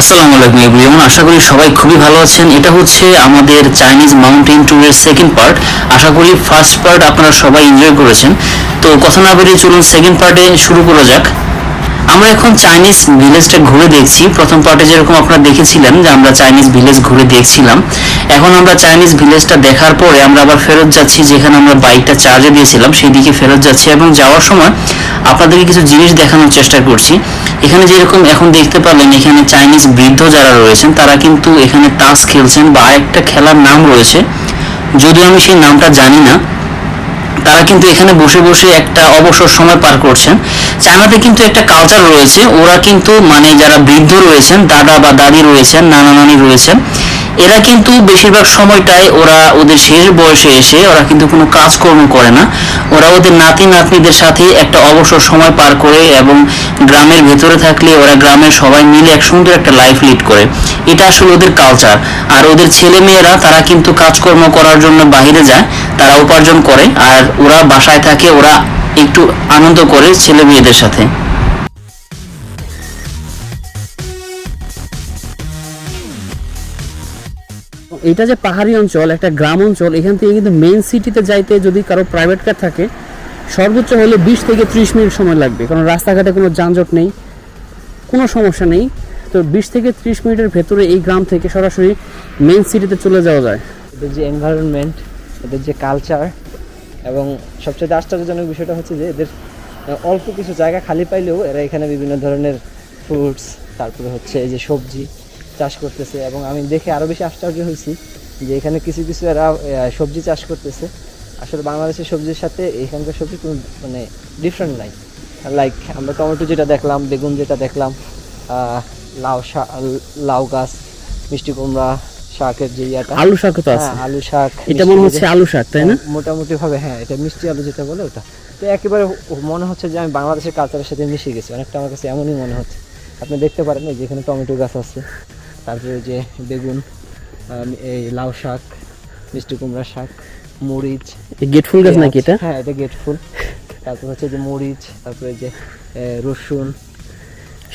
আসসালামু আলাইকুম এভরিওয়ান, আশা করি সবাই খুবই ভালো আছেন। এটা হচ্ছে আমাদের চাইনিজ মাউন্টেন ট্যুরের সেকেন্ড পার্ট আশা করি ফার্স্ট পার্ট আপনারা সবাই এনজয় করেছেন। তো কথা না বেরিয়ে চলুন সেকেন্ড পার্টে শুরু করা যাক। আমরা এখন চাইনিজ ভিলেজটা ঘুরে দেখছি। প্রথম পার্টে যেরকম আপনারা দেখেছিলেন যে আমরা চাইনিজ ভিলেজ ঘুরে দেখছিলাম। এখন আমরা চাইনিজ ভিলেজটা দেখার পরে আমরা আবার ফেরত যাচ্ছি যেখানে আমরা বাইকটা চার্জে দিয়েছিলাম, সেই দিকে ফেরত যাচ্ছি এবং যাওয়ার সময় আপনাদেরকে কিছু জিনিস দেখানোর চেষ্টা করছি। এখানে যেরকম এখন দেখতে পারলেন, এখানে চাইনিজ বৃদ্ধ যারা রয়েছেন, তারা কিন্তু এখানে তাস খেলছেন বা একটা খেলার নাম রয়েছে। যদিও আমি সেই নামটা জানি না তারা কিন্তু এখানে বসে বসে একটা অবসর সময় পার করছেন। চায়নাতে কিন্তু একটা কালচার রয়েছে। ওরা কিন্তু মানে যারা বৃদ্ধ রয়েছেন, দাদা বা দাদি রয়েছেন, নানা নানি রয়েছেন এরা কিন্তু বেশিরভাগ সময়টাই ওরা ওদের শেষ বয়সে এসে ওরা কিন্তু কোনো কাজকর্ম করে না। ওরা ওদের নাতি নাতনিদের সাথে একটা অবসর সময় পার করে এবং গ্রামের ভেতরে থাকলে ওরা গ্রামের সবাই মিলে এক সুন্দর একটা লাইফ লিড করে। এটা আসলে ওদের কালচার আর ওদের ছেলে মেয়েরা তারা কিন্তু কাজকর্ম করার জন্য বাইরে যায়, তারা উপার্জন করে। আর ওরা বাসায় থাকে, ওরা একটু আনন্দ করে ছেলে মেয়েদের সাথে। এটা যে পাহাড়ি অঞ্চল, একটা গ্রাম অঞ্চল, এখান থেকে কিন্তু মেন সিটিতে যাইতে যদি কারও প্রাইভেট কার থাকে, সর্বোচ্চ হলে বিশ থেকে ত্রিশ মিনিট সময় লাগবে। কারণ রাস্তাঘাটে কোনো যানজট নেই, কোনো সমস্যা নেই। তো বিশ থেকে ত্রিশ মিনিটের ভেতরে এই গ্রাম থেকে সরাসরি মেন সিটিতে চলে যাওয়া যায়। এদের যে এনভায়রনমেন্ট এদের যে কালচার এবং সবচেয়ে আশ্চর্যজনক বিষয়টা হচ্ছে যে এদের অল্প কিছু জায়গা খালি পাইলেও এরা এখানে বিভিন্ন ধরনের ফ্রুটস তারপরে হচ্ছে এই যে সবজি চাষ করতেছে এবং আমি দেখে আরও বেশি আশ্চর্য হয়েছি যে এখানে কিছু কিছু এরা সবজি চাষ করতেছে। আসলে বাংলাদেশের সবজির সাথে এখানকার সবজি কোনো মানে ডিফারেন্ট নাই। লাইক আমরা টমেটো যেটা দেখলাম বেগুন যেটা দেখলাম লাউ লাউ গাছ মিষ্টি কুমড়া শাকের যে ইয়াটা। আলু শাক তো আছে। হ্যাঁ, আলু শাক এটা মনে হচ্ছে আলু শাক তাই না? মোটামুটি ভাবে হ্যাঁ এটা মিষ্টি আলু যেটা বলে ওটা। তো একেবারে মনে হচ্ছে যে আমি বাংলাদেশের কালচারের সাথে মিশে গেছি। অনেকটা আমার কাছে এমনই মনে হচ্ছে। আপনি দেখতে পারেন এই যে এখানে টমেটো গাছ আছে। তারপরে যে বেগুন এই লাউ শাক মিষ্টি কুমড়া শাক মরিচ গেট ফুল গাছ নাকি এটা? হ্যাঁ এটা গেট ফুল। তারপর হচ্ছে যে মরিচ তারপরে যে রসুন।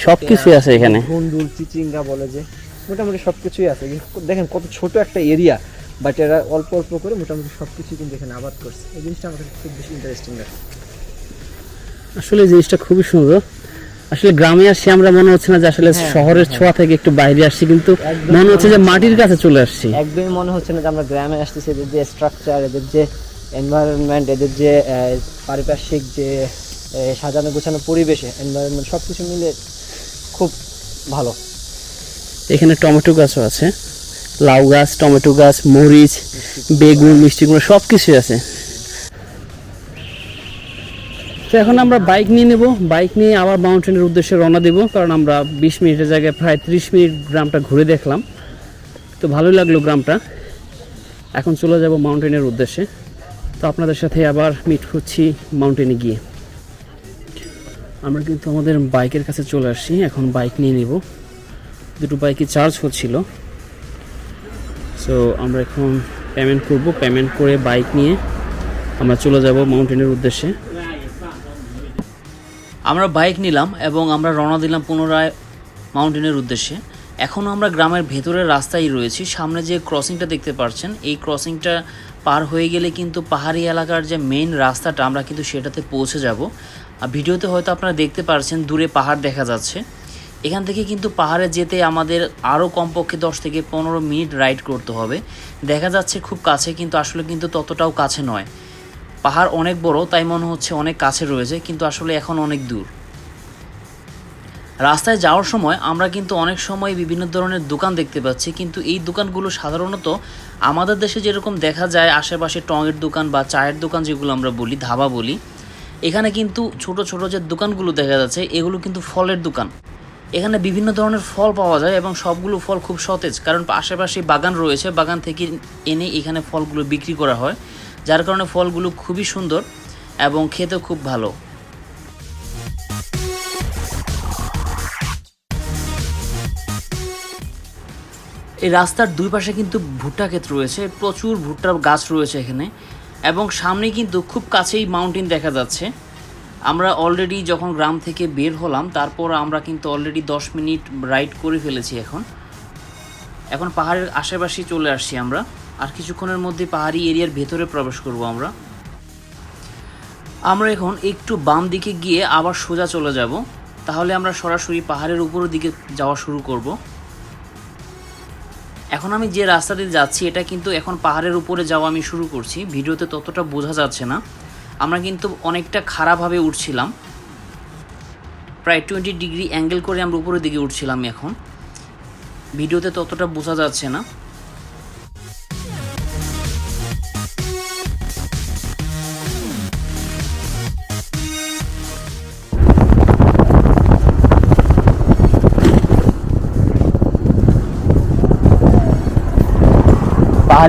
সব কিছুই আছে এখানে। ধুন্দুল চিচিঙ্গা বলে যে মোটামুটি সব কিছুই আছে দেখেন কত ছোট একটা এরিয়া বাট এরা অল্প অল্প করে মোটামুটি সব কিছু কিন্তু এখানে আবাদ করছে। এই জিনিসটা আমার কাছে খুব বেশি ইন্টারেস্টিং লাগে। আসলে জিনিসটা খুবই সুন্দর। আসলে গ্রামে আসছি আমরা মনে হচ্ছে না যে আসলে হ্যাঁ, শহরের ছোঁয়া থেকে একটু বাইরে আসছি কিন্তু মনে হচ্ছে যে মাটির কাছে চলে আসছি। একদমই মনে হচ্ছে না যে আমরা গ্রামে আসতেছি এদের যে স্ট্রাকচার এদের যে এনভায়রনমেন্ট এদের যে পারিপার্শ্বিক যে সাজানো গোছানো পরিবেশে এনভায়রনমেন্ট সব কিছু মিলে খুব ভালো। এখানে টমেটো গাছও আছে লাউ গাছ টমেটো গাছ মরিচ বেগুন মিষ্টি কুমড়া সব কিছুই আছে। তো এখন আমরা বাইক নিয়ে নেব। বাইক নিয়ে আবার মাউন্টেনের উদ্দেশ্যে রওনা দেব, কারণ আমরা বিশ মিনিটের জায়গায় প্রায় ত্রিশ মিনিট গ্রামটা ঘুরে দেখলাম। তো ভালোই লাগল গ্রামটা। এখন চলে যাব মাউন্টেনের উদ্দেশ্যে। তো আপনাদের সাথে আবার মিট করছি মাউন্টেনে গিয়ে। আমরা কিন্তু আমাদের বাইকের কাছে চলে আসছি, এখন বাইক নিয়ে নেব। দুটো বাইকে চার্জ হচ্ছিল সো আমরা এখন পেমেন্ট করব। পেমেন্ট করে বাইক নিয়ে আমরা চলে যাব মাউন্টেনের উদ্দেশ্যে। আমরা বাইক নিলাম এবং আমরা রওনা দিলাম পুনরায় মাউন্টেনের উদ্দেশ্যে। এখনও আমরা গ্রামের ভেতরের রাস্তায় রয়েছি। সামনে যে ক্রসিংটা দেখতে পাচ্ছেন, এই ক্রসিংটা পার হয়ে গেলে কিন্তু পাহাড়ি এলাকার যে মেইন রাস্তাটা, আমরা কিন্তু সেটাতে পৌঁছে যাব। আর ভিডিওতে হয়তো আপনারা দেখতে পাচ্ছেন দূরে পাহাড় দেখা যাচ্ছে। এখান থেকে কিন্তু পাহাড়ে যেতে আমাদের আরও কমপক্ষে দশ থেকে পনেরো মিনিট রাইড করতে হবে। দেখা যাচ্ছে খুব কাছে, কিন্তু আসলে কিন্তু ততটাও কাছে নয়। পাহাড় অনেক বড়, তাই মনে হচ্ছে অনেক কাছে রয়েছে, কিন্তু আসলে এখন অনেক দূর। রাস্তায় যাওয়ার সময় আমরা কিন্তু অনেক সময় বিভিন্ন ধরনের দোকান দেখতে পাচ্ছি, কিন্তু এই দোকানগুলো সাধারণত আমাদের দেশে যেরকম দেখা যায়, আশেপাশে টঙের দোকান বা চায়ের দোকান যেগুলো আমরা বলি, ধাবা বলি, এখানে কিন্তু ছোট ছোট যে দোকানগুলো দেখা যাচ্ছে, এগুলো কিন্তু ফলের দোকান। এখানে বিভিন্ন ধরনের ফল পাওয়া যায় এবং সবগুলো ফল খুব সতেজ, কারণ আশেপাশে বাগান রয়েছে, বাগান থেকে এনে এখানে ফলগুলো বিক্রি করা হয়। যার কারণে ফলগুলো খুবই সুন্দর এবং খেতেও খুব ভালো। এই রাস্তার দুই পাশে কিন্তু ভুট্টা ক্ষেত রয়েছে, প্রচুর ভুট্টার গাছ রয়েছে এখানে এবং সামনে কিন্তু খুব কাছেই মাউন্টেন দেখা যাচ্ছে। আমরা অলরেডি যখন গ্রাম থেকে বের হলাম, তারপর আমরা কিন্তু অলরেডি দশ মিনিট রাইড করে ফেলেছি এখন। এখন পাহাড়ের আশেপাশে চলে আসছি আমরা। আর কিছুক্ষণের মধ্যে পাহাড়ি এরিয়ার ভেতরে প্রবেশ করব আমরা। আমরা এখন একটু বাম দিকে গিয়ে আবার সোজা চলে যাব। তাহলে আমরা সরাসরি পাহাড়ের উপরের দিকে যাওয়া শুরু করব। এখন আমি যে রাস্তা দিয়ে যাচ্ছি, এটা কিন্তু এখন পাহাড়ের উপরে যাওয়া আমি শুরু করছি। ভিডিওতে ততটা বোঝা যাচ্ছে না। আমরা কিন্তু অনেকটা খারাপভাবে উঠছিলাম। প্রায় টোয়েন্টি ডিগ্রি অ্যাঙ্গেল করে আমরা উপরের দিকে উঠছিলাম এখন। ভিডিওতে ততটা বোঝা যাচ্ছে না।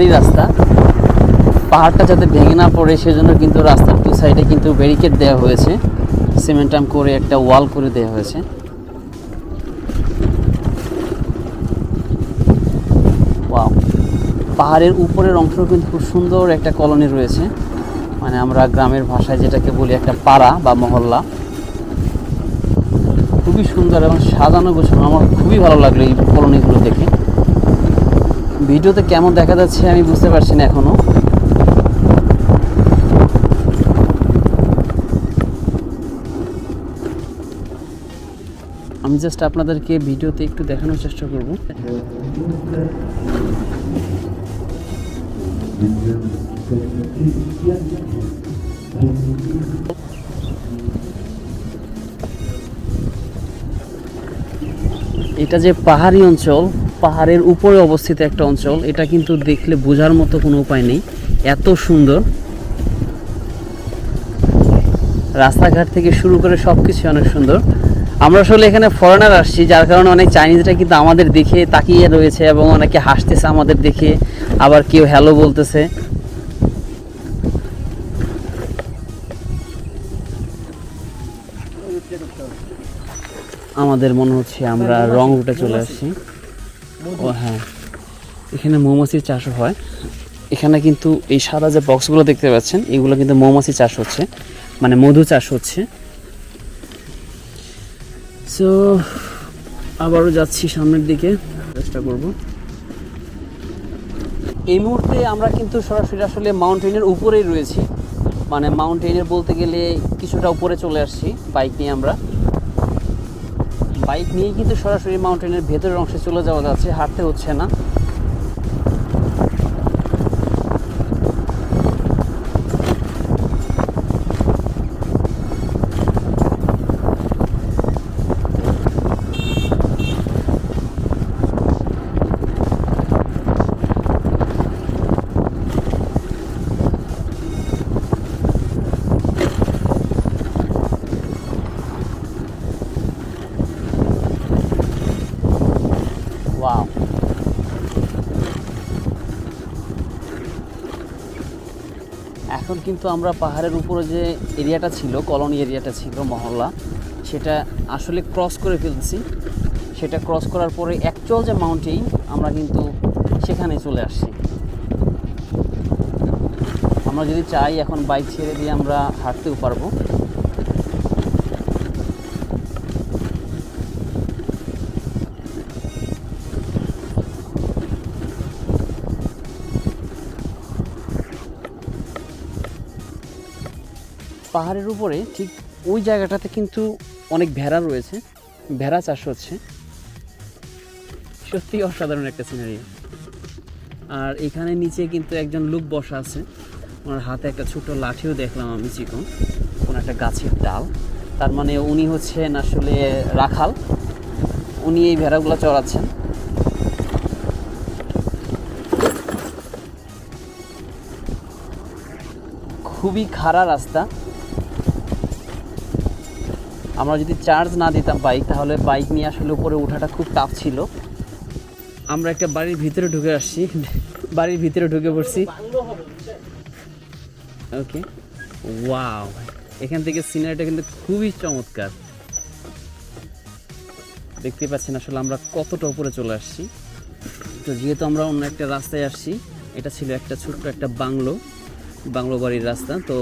পাহাড়ি রাস্তা। পাহাড়টা যাতে ভেঙে না পড়ে, সেজন্য কিন্তু রাস্তার দু সাইডে কিন্তু ব্যারিকেড দেওয়া হয়েছে। সিমেন্টাম করে একটা ওয়াল করে দেওয়া হয়েছে। পাহাড়ের উপরের অংশ কিন্তু খুব সুন্দর একটা কলোনি রয়েছে। মানে আমরা গ্রামের ভাষায় যেটাকে বলি একটা পাড়া বা মহল্লা। খুবই সুন্দর এবং সাজানো গোছানো। আমার খুবই ভালো লাগল এই কলোনিগুলো দেখে। ভিডিওতে কেমন দেখা যাচ্ছে আমি বুঝতে পারছি না এখনও। আমি জাস্ট আপনাদেরকে ভিডিওতে একটু দেখানোর চেষ্টা করব। এটা যে পাহাড়ি অঞ্চল পাহাড়ের উপরে অবস্থিত একটা অঞ্চল। এটা কিন্তু দেখলে বোঝার মতো কোনো উপায় নেই। এত সুন্দর। রাস্তাঘাট থেকে শুরু করে সব কিছু অনেক সুন্দর। আমরা আসলে এখানে ফরেনার আসছি, যার কারণে অনেক চাইনিজরা কিন্তু আমাদের দেখে তাকিয়ে রয়েছে এবং অনেকে হাসতেছে আমাদের দেখে আবার কেউ হ্যালো বলতেছে। আমাদের মনে হচ্ছে আমরা রং রুটে চলে আসছি। ও হ্যাঁ। এখানে মৌমাছির চাষও হয়। এখানে কিন্তু এই সাদা যে বক্সগুলো দেখতে পাচ্ছেন, এগুলো কিন্তু মৌমাছি চাষ হচ্ছে। মানে মধু চাষ হচ্ছে। সো আবারও যাচ্ছি সামনের দিকে। চেষ্টা করব। এই মুহূর্তে আমরা কিন্তু সরাসরি আসলে মাউন্টেনের উপরেই রয়েছি। মানে মাউন্টেনের বলতে গেলে কিছুটা উপরে চলে আসছি বাইক নিয়ে আমরা। বাইক নিয়ে কিন্তু সরাসরি মাউন্টেনের ভেতরের অংশে চলে যাওয়া যাচ্ছে হাঁটতে হচ্ছে না। কিন্তু আমরা পাহাড়ের উপরে যে এরিয়াটা ছিল, কলোনি এরিয়াটা ছিল, মহল্লা, সেটা আসলে ক্রস করে ফেলছি। সেটা ক্রস করার পরে অ্যাকচুয়াল যে মাউন্টেন আমরা কিন্তু সেখানে চলে আসছি। আমরা যদি চাই এখন বাইক ছেড়ে দিয়ে আমরা হাঁটতেও পারব। পাহাড়ের উপরে ঠিক ওই জায়গাটাতে কিন্তু অনেক ভেড়া রয়েছে। ভেড়া চাষ হচ্ছে। সত্যি অসাধারণ একটা সিনারি আর এখানে নিচে কিন্তু একজন লোক বসা আছে। ওনার হাতে একটা ছোট লাঠিও দেখলাম আমি চিকন। কোনো একটা গাছের ডাল। তার মানে উনি হচ্ছেন আসলে রাখাল। উনি এই ভেড়াগুলো চড়াচ্ছেন। খুবই খাড়া রাস্তা। আমরা যদি চার্জ না দিতাম বাইক তাহলে বাইক নিয়ে আসলে উপরে ওঠাটা খুব টাফ ছিল। আমরা একটা বাড়ির ভিতরে ঢুকে আসছি। বাড়ির ভিতরে ঢুকে পড়ছি। ওকে ওয়াও এখান থেকে সিনারিটা কিন্তু খুবই চমৎকার। দেখতে পাচ্ছেন আসলে আমরা কতটা উপরে চলে আসছি। তো যেহেতু আমরা অন্য একটা রাস্তায় আসছি, এটা ছিল একটা ছোট্ট একটা বাংলো। বাংলো বাড়ির রাস্তা। তো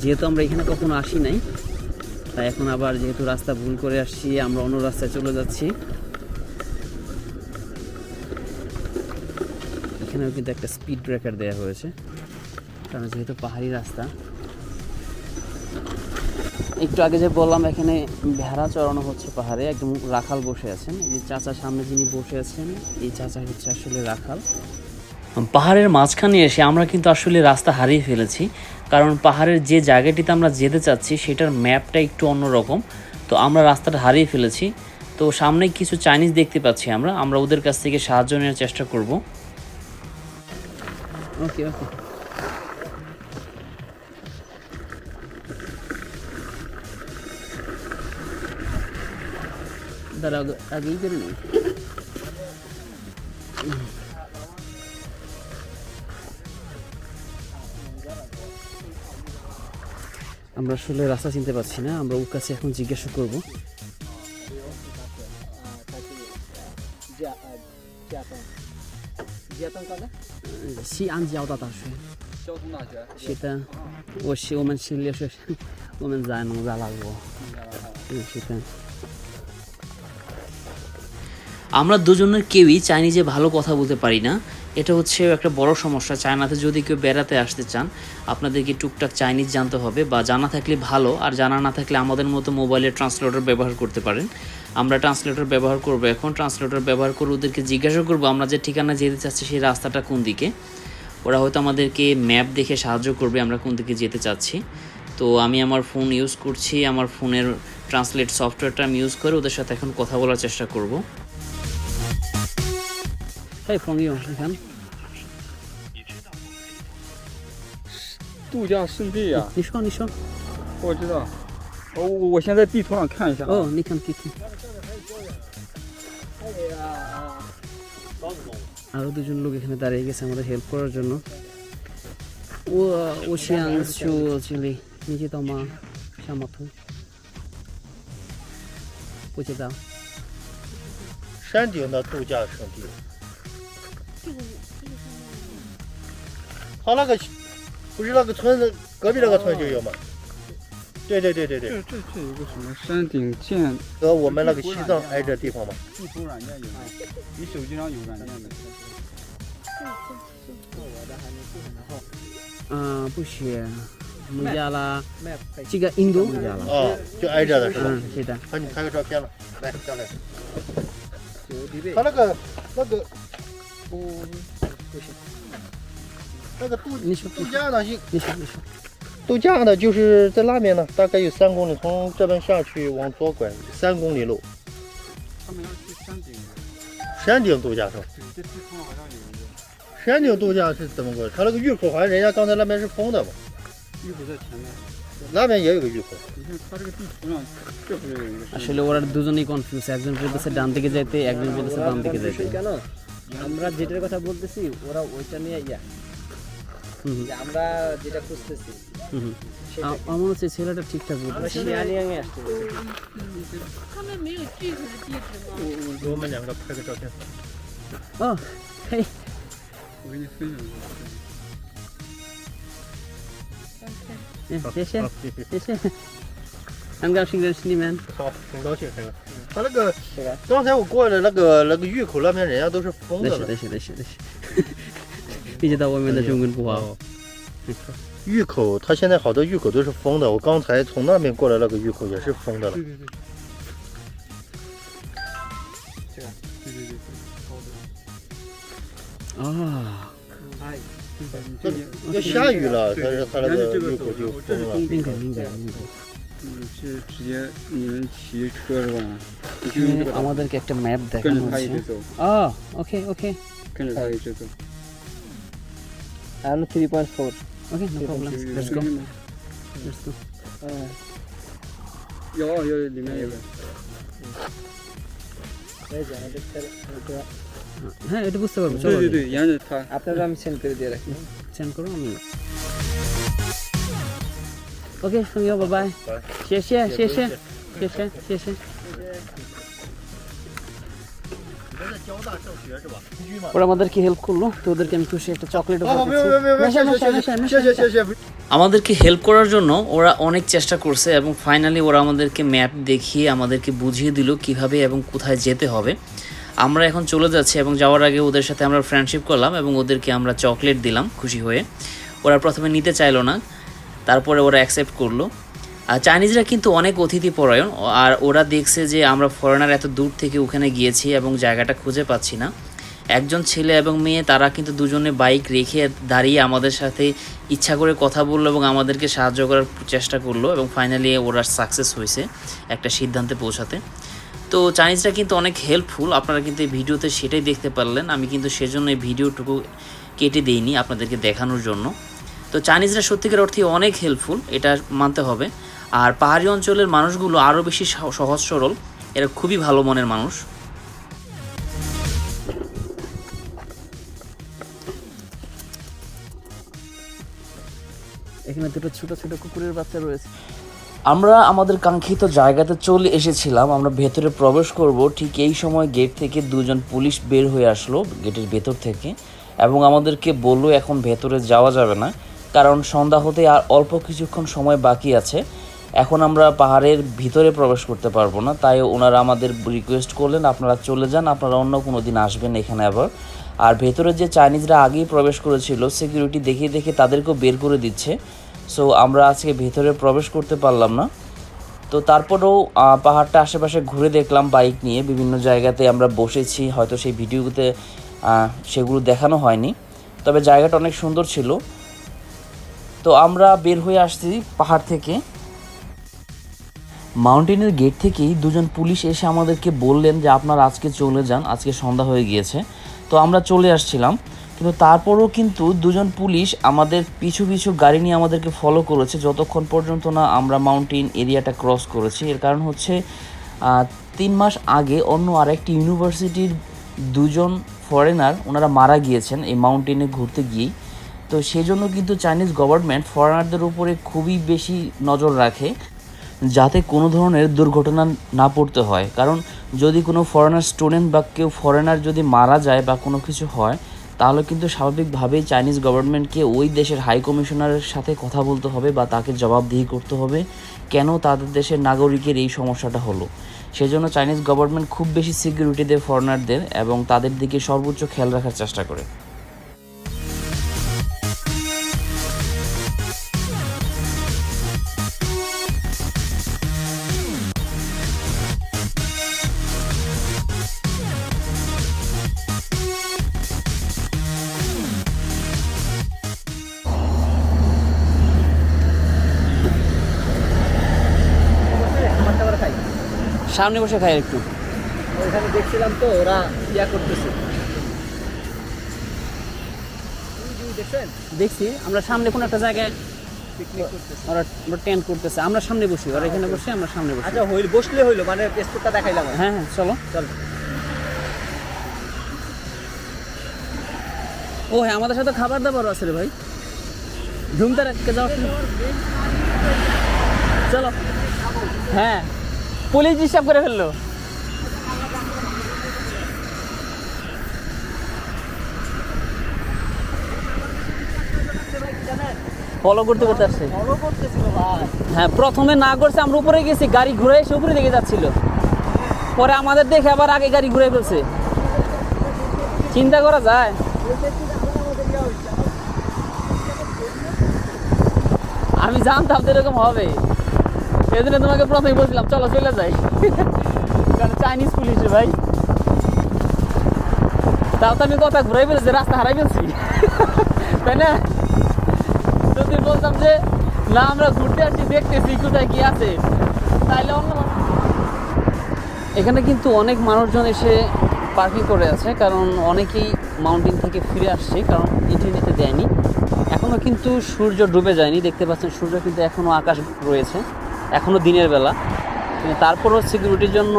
যেহেতু আমরা এখানে কখনো আসি নাই, তাই এখন আবার যেহেতু রাস্তা ভুল করে আসছি, আমরা অন্য রাস্তায় চলে যাচ্ছি। এখানেও কিন্তু একটা স্পিড ব্রেকার দেওয়া হয়েছে, কারণ যেহেতু পাহাড়ি রাস্তা। একটু আগে যে বললাম, এখানে ভেড়া চড়ানো হচ্ছে পাহাড়ে, একদম রাখাল বসে আছেন। এই যে চাচা সামনে যিনি বসে আছেন, এই চাচা হচ্ছে আসলে রাখাল। পাহাড়ের মাঝখানে এসে আমরা কিন্তু আসলে রাস্তা হারিয়ে ফেলেছি। কারণ পাহাড়ের যে জায়গাটিতে আমরা যেতে চাচ্ছি, সেটার ম্যাপটা একটু অন্যরকম। তো আমরা রাস্তাটা হারিয়ে ফেলেছি। তো সামনে কিছু চাইনিজ দেখতে পাচ্ছি আমরা। আমরা ওদের কাছ থেকে সাহায্য নেওয়ার চেষ্টা করব। ওকে ওকে। দাঁড়া আগেই করে নিই। আমরা আসলে রাস্তা চিনতে পারছি না, আমরা ওর কাছে এখন জিজ্ঞাসা করব। সেটা সেটা। আমরা দুজনের কেউই চাইনিজে ভালো কথা বলতে পারি না। এটা হচ্ছে একটা বড় সমস্যা। চায়নাতে যদি কেউ বেড়াতে আসতে চান, আপনাদেরকে টুকটাক চাইনিজ জানতে হবে বা জানা থাকলে ভালো, আর জানা না থাকলে আমাদের মতো মোবাইলের ট্রান্সলেটর ব্যবহার করতে পারেন। আমরা ট্রান্সলেটর ব্যবহার করব এখন। ট্রান্সলেটর ব্যবহার করে ওদেরকে জিজ্ঞাসা করব, আমরা যে ঠিকানা যেতে চাচ্ছি সেই রাস্তাটা কোন দিকে? ওরা হয়তো আমাদেরকে ম্যাপ দেখে সাহায্য করবে আমরা কোন দিকে যেতে চাচ্ছি। তো আমি আমার ফোন ইউজ করছি, আমার ফোনের ট্রান্সলেট সফটওয়্যারটা আমি ইউজ করে ওদের সাথে এখন কথা বলার চেষ্টা করব। Hey, from you, 你看，度假胜地啊，你说，你说，我知道。我我我先在地图上看一下啊。哦，你看地图。আরো দুজন লোক এখানে দাঁড়িয়ে গেছে আমাদের হেল্প করার জন্য ও ও想去这里你知道吗下马图不知道山顶的度假胜地。 他那个不是那个村子隔壁那个村就有吗？对对对对对，这这这有个什么山顶见和我们那个西藏挨着地方嘛。地图软件有吗？你手机上有软件没？啊不是孟加拉这个印度孟加拉哦，就挨着的是吧？嗯是的好，你拍个照片了，来下来。他那个那个，不不行，那个度你说度假呢，一你说你说度假呢就是在那边呢，大概有三公里，从这边下去往左拐三公里路，他们要去山顶，山顶度假胜。对，这地图上好像有一个，山顶度假是怎么过去？他那个入口好像人家刚才那边是封的嘛，入口在前面。那边也有个入口。你看他这个地图上，这不是有一个山顶？ আসলে ওরা দুজনেই কনফিউজ একজন বলতেছে ডান দিকে যাইতে একজন বলতেছে বাম দিকে যাইতে কেন আমরা যেটার কথা বলতেছি ওরা ওইটা নিয়ে ইয়া হুম হুম, যে আমরা যেটা খুঁজতেছি হুম হুম। আ- আমার মনে হচ্ছে ছেলেটা ঠিকঠাক আমরা বলতেছে শিয়ানিয়াংয়ে আসতে বলছি।他们没有具体的地址吗？给我们两个拍个照片。哦嘿我给你分享一下。嗯谢谢好谢谢。谢谢很高兴认识你们好，很高兴，很高兴。他那个刚才我过来那个那个入口那边，人家都是封的了。对是对是对是对是 并且在外面的正规不哦。峪、口，它现在好多峪口都是封的。我刚才从那边过来，那个峪口也是封的了。对对对。啊，哎，要下雨了，它是它那个入口就封了。并肯定的，并的。嗯，是直接你们骑车是吧？我们得给这 map 的。跟着他一。啊，OK OK。跟着他一直走。and 3.4 okay no problem let's go let's go uh, yo yo limeye ben হ্যাঁ এটা বুঝতে পারবো চলো আপনারা আমি সেন্ড করে দিয়ে রাখি সেন্ড করো আমি ওকে সঙ্গে বাবা শেষে শেষে শেষে শেষে ওরা আমাদেরকে হেল্প করল তো ওদেরকে আমি খুশি একটা চকলেট হ্যাঁ, হ্যাঁ, হ্যাঁ, আমাদেরকে হেল্প করার জন্য ওরা অনেক চেষ্টা করছে এবং ফাইনালি ওরা আমাদেরকে ম্যাপ দেখিয়ে আমাদেরকে বুঝিয়ে দিল কীভাবে এবং কোথায় যেতে হবে। আমরা এখন চলে যাচ্ছি এবং যাওয়ার আগে ওদের সাথে আমরা ফ্রেন্ডশিপ করলাম এবং ওদেরকে আমরা চকলেট দিলাম খুশি হয়ে। ওরা প্রথমে নিতে চাইলো না তারপরে ওরা অ্যাকসেপ্ট করল। চাইনিজরা কিন্তু অনেক অতিথি পরায়ণ, আর ওরা দেখছে যে আমরা ফরেনার এত দূর থেকে ওখানে গিয়েছি এবং জায়গাটা খুঁজে পাচ্ছি না। একজন ছেলে এবং মেয়ে, তারা কিন্তু দুজনে বাইক রেখে দাঁড়িয়ে আমাদের সাথে ইচ্ছা করে কথা বলল এবং আমাদেরকে সাহায্য করার চেষ্টা করল এবং ফাইনালি ওরা সাকসেস হয়েছে একটা সিদ্ধান্তে পৌঁছাতে। তো চাইনিজরা কিন্তু অনেক হেল্পফুল আপনারা কিন্তু এই ভিডিওতে সেটাই দেখতে পারলেন। আমি কিন্তু সেজন্য এই ভিডিওটুকু কেটে দিইনি আপনাদেরকে দেখানোর জন্য। তো চাইনিজরা সত্যিকার অর্থে অনেক হেল্পফুল এটা মানতে হবে। আর পাহাড়ি অঞ্চলের মানুষগুলো আরও বেশি সহ- সহজ সরল। এরা খুবই ভালো মনের মানুষ। এখানে দুটো ছোট ছোট কুকুরের বাচ্চা রয়েছে। আমরা আমাদের কাঙ্ক্ষিত জায়গাতে চলে এসেছিলাম। আমরা ভেতরে প্রবেশ করব। ঠিক এই সময় গেট থেকে দুজন পুলিশ বের হয়ে আসলো গেটের ভেতর থেকে এবং আমাদেরকে বলল এখন ভেতরে যাওয়া যাবে না। কারণ সন্ধ্যা হতে আর অল্প কিছুক্ষণ সময় বাকি আছে। এখন আমরা পাহাড়ের ভিতরে প্রবেশ করতে পারব না, তাই ওনারা আমাদের রিকোয়েস্ট করলেন আপনারা চলে যান, আপনারা অন্য কোনো দিন আসবেন এখানে আবার। আর ভেতরে যে চাইনিজরা আগেই প্রবেশ করেছিল সিকিউরিটি দেখে দেখে তাদেরকেও বের করে দিচ্ছে। সো আমরা আজকে ভেতরে প্রবেশ করতে পারলাম না। তো তারপরেও পাহাড়টা আশেপাশে ঘুরে দেখলাম বাইক নিয়ে। বিভিন্ন জায়গাতে আমরা বসেছি, হয়তো সেই ভিডিওতে সেগুলো দেখানো হয়নি। তবে জায়গাটা অনেক সুন্দর ছিল। তো আমরা বের হয়ে আসছি পাহাড় থেকে। মাউন্টেনের গেট থেকেই দুজন পুলিশ এসে আমাদেরকে বললেন যে আপনারা আজকে চলে যান, আজকে সন্ধ্যা হয়ে গিয়েছে। তো আমরা চলে আসছিলাম। কিন্তু তারপরেও কিন্তু দুজন পুলিশ আমাদের পিছু পিছু গাড়ি নিয়ে আমাদেরকে ফলো করেছে। যতক্ষণ পর্যন্ত না আমরা মাউন্টেন এরিয়াটা ক্রস করেছি। এর কারণ হচ্ছে তিন মাস আগে অন্য আরেকটি ইউনিভার্সিটির দুজন ফরেনার ওনারা মারা গিয়েছেন এই মাউন্টেনে ঘুরতে গিয়েই। তো সেই জন্য কিন্তু চাইনিজ গভর্নমেন্ট ফরেনারদের উপরে খুবই বেশি নজর রাখে। যাতে কোনো ধরনের দুর্ঘটনা না পড়তে হয়। কারণ যদি কোনো ফরেনার স্টুডেন্ট বা কেউ ফরেনার যদি মারা যায় বা কোনো কিছু হয়, তাহলে কিন্তু স্বাভাবিকভাবেই চাইনিজ গভর্নমেন্টকে ওই দেশের হাই কমিশনারের সাথে কথা বলতে হবে বা তাকে জবাবদিহি করতে হবে কেন তাদের দেশের নাগরিকের এই সমস্যাটা হলো। সেজন্য চাইনিজ গভর্নমেন্ট খুব বেশি সিকিউরিটি দেয় ফরেনারদের এবং তাদের দিকে সর্বোচ্চ খেয়াল রাখার চেষ্টা করে। সামনে বসে খাই একটু। ওইখানে দেখছিলাম তো ওরা ইয়া করতেছে। দেখছি আমরা সামনে কোনো একটা জায়গায় ওরা টেন্ট করতেছে। আমরা সামনে বসি ওরা এখানে বসে আমরা সামনে বসি। আচ্ছা হইল বসলে হইল মানে স্পোর্টটা দেখাইলাম। হ্যাঁ হ্যাঁ চলো। চল। ও হ্যাঁ আমাদের সাথে খাবার দাবার আছে রে ভাই। ঝুমতে রাখতে যাওয়ার চলো। হ্যাঁ। পুলিশ ডিস্টার্ব করে ফেলল। ফলো করতে করতে আসছে। হ্যাঁ প্রথমে না করছে আমরা উপরে গেছি গাড়ি ঘুরে এসে উপরে দিকে যাচ্ছিল। পরে আমাদের দেখে আবার আগে গাড়ি ঘুরে ফেলছে। চিন্তা করা যায়। আমি জানতাম এরকম হবে। এই তোমাকে প্রথমে বলছিলাম, চলো চলে যাই। কারণ চাইনিজ পুলিশ ভাই। তাও তো আমি কথা ঘুরাই ফেলেছি, রাস্তা হারাই ফেলছি। তাই না? যদি বলতাম যে, না, আমরা ঘুরতে আসছি, দেখতেছি কোথায় কি আছে। তাহলে অন্য এখানে কিন্তু অনেক মানুষজন এসে পার্কিং করে আছে, কারণ অনেকেই মাউন্টেন থেকে ফিরে আসছে, কারণ এন্ট্রি নিতে দেয়নি। এখনও কিন্তু সূর্য ডুবে যায়নি, দেখতে পাচ্ছেন সূর্য কিন্তু এখনও আকাশ রয়েছে। এখনও দিনের বেলা। কিন্তু তারপরও সিকিউরিটির জন্য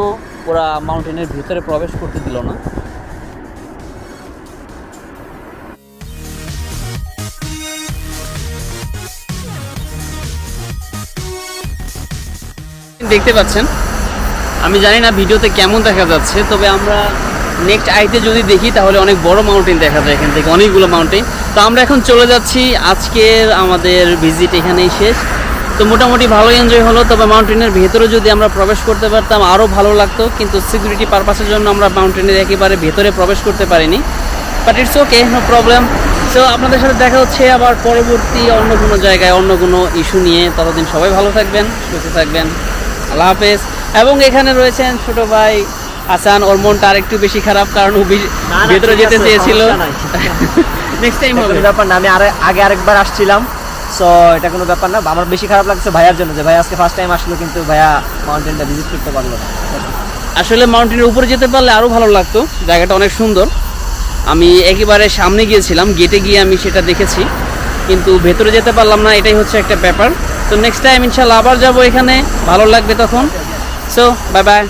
ওরা মাউন্টেনের ভিতরে প্রবেশ করতে দিল না। দেখতে পাচ্ছেন, আমি জানি না ভিডিওতে কেমন দেখা যাচ্ছে, তবে আমরা নেক্সট আইতে যদি দেখি, তাহলে অনেক বড় মাউন্টেন দেখা যায় এখান থেকে, অনেকগুলো মাউন্টেন তো আমরা এখন চলে যাচ্ছি আজকের আমাদের ভিজিট এখানেই শেষ। তো মোটামুটি ভালো এনজয় হলো তবে মাউন্টেনের ভেতরে যদি আমরা প্রবেশ করতে পারতাম আরও ভালো লাগতো কিন্তু সিকিউরিটি পারপাসের জন্য আমরা মাউন্টেনের একেবারে ভেতরে প্রবেশ করতে পারিনি। But it's okay no problem so আপনাদের সাথে দেখা হচ্ছে আবার পরবর্তী অন্য কোনো জায়গায় অন্য কোনো ইস্যু নিয়ে। ততদিন সবাই ভালো থাকবেন সুস্থ থাকবেন। আল্লাহ হাফেজ। এবং এখানে রয়েছেন ছোট ভাই আসান ওর মনটা আরেকটু বেশি খারাপ কারণ ও ভেতরে যেতে চেয়েছিল। নেক্সট টাইম হবে। ব্যাপার না আমি আরে আগে আরেকবার আসছিলাম। সো এটা কোনো ব্যাপার না। আমার বেশি খারাপ লাগছে ভাইয়ার জন্য যে ভাই আজকে ফার্স্ট টাইম আসলো কিন্তু ভাইয়া মাউন্টেনটা ভিজিট করতে পারল না। আসলে মাউন্টেনের উপরে যেতে পারলে আরও ভালো লাগতো। জায়গাটা অনেক সুন্দর। আমি একেবারে সামনে গিয়েছিলাম গেটে গিয়ে আমি সেটা দেখেছি। কিন্তু ভেতরে যেতে পারলাম না, এটাই হচ্ছে একটা ব্যাপার। তো নেক্সট টাইম ইনশাল্লাহ আবার যাব এখানে, ভালো লাগবে তখন। So bye bye